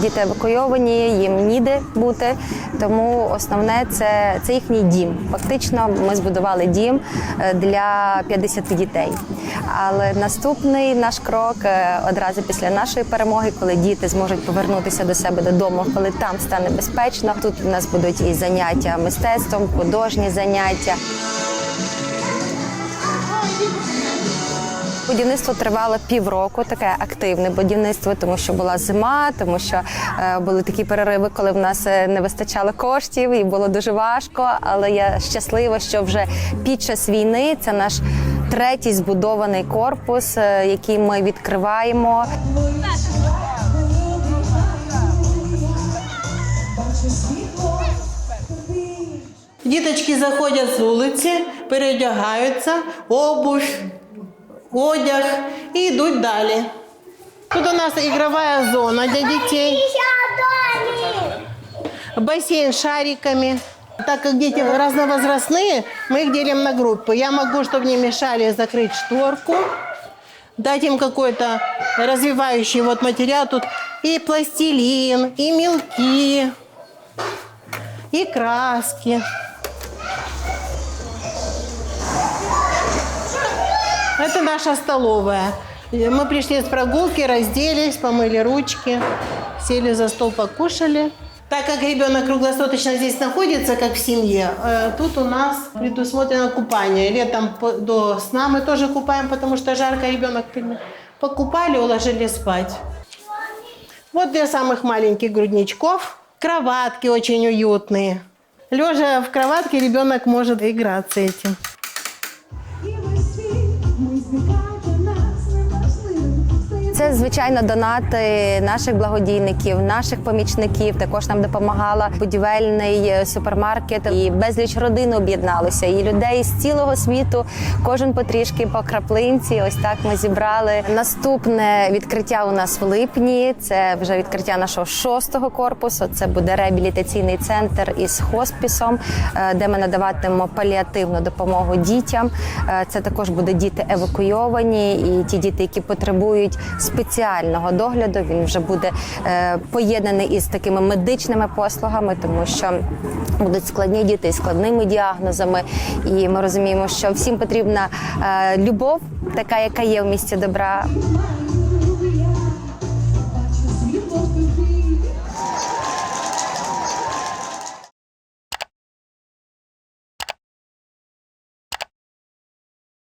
Діти евакуйовані, їм ніде бути. Тому основне це, це їхній дім. Фактично, ми збудували дім е, для 50 дітей. Але наступний наш крок е, одразу після нашої перемоги, коли діти зможуть повернутися до себе додому, коли там стане безпечно. Тут у нас будуть і заняття мистецтвом, художні заняття. Будівництво тривало півроку, таке активне будівництво, тому що була зима, тому що е, були такі перериви, коли в нас е, не вистачало коштів, і було дуже важко. Але я щаслива, що вже під час війни це наш третій збудований корпус, е, який ми відкриваємо. Діточки заходять з вулиці, переодягаються, обувь, одяг і йдуть далі. Тут у нас ігрова зона для дітей, бассейн с шариками. Так как дети разновозрастные, мы их делим на группы. Я могу, чтобы не мешали, закрыть шторку, дать им какой-то развивающий вот материал. Тут и пластилин, и мелки, и краски. Это наша столовая. Мы пришли с прогулки, разделись, помыли ручки, сели за стол, покушали. Так как ребенок круглосуточно здесь находится, как в семье, э, тут у нас предусмотрено купание. Летом до сна мы тоже купаем, потому что жарко ребенок покупали, уложили спать. Вот для самых маленьких грудничков. Кроватки очень уютные. Лежа в кроватке, ребенок может играться этим. Це звичайно донати наших благодійників, наших помічників. Також нам допомагала будівельний е, супермаркет. І безліч родин об'єдналося. І людей з цілого світу. Кожен потрішки по краплинці. Ось так ми зібрали. Наступне відкриття у нас в липні. Це вже відкриття нашого шостого корпусу. Це буде реабілітаційний центр із хоспісом, е, де ми надаватимемо паліативну допомогу дітям. Е, Це також буде діти евакуйовані і ті діти, які потребують спеціального догляду. Він вже буде е, поєднаний із такими медичними послугами, тому що будуть складні діти з складними діагнозами. І ми розуміємо, що всім потрібна е, любов, така яка є в місті добра.